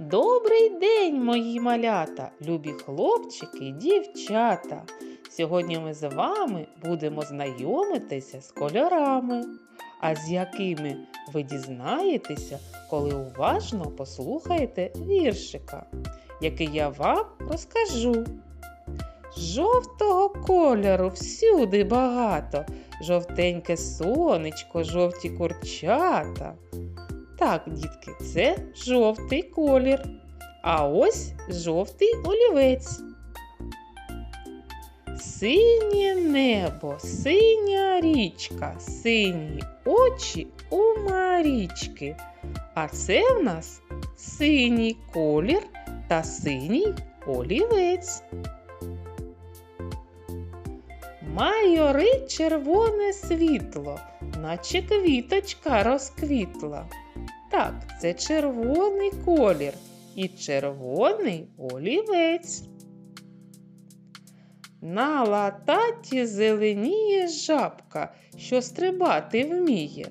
Добрий день, мої малята, любі хлопчики і дівчата. Сьогодні ми з вами будемо знайомитися з кольорами, а з якими ви дізнаєтеся, коли уважно послухаєте віршика, який я вам розкажу. Жовтого кольору всюди багато, жовтеньке сонечко, жовті курчата. Так, дітки, це жовтий колір. А ось жовтий олівець. Синє небо, синя річка, сині очі у Марічки. А це в нас синій колір та синій олівець. Майорить червоне світло, наче квіточка розквітла. Так, це червоний колір і червоний олівець. На лататі зеленіє жабка, що стрибати вміє.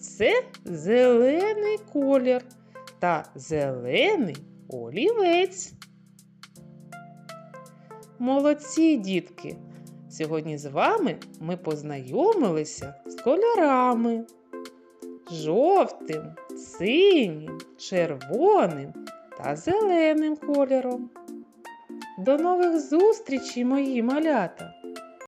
Це зелений колір та зелений олівець. Молодці, дітки! Сьогодні з вами ми познайомилися з кольорами жовтим, синім, червоним та зеленим кольором. До нових зустрічей, мої малята!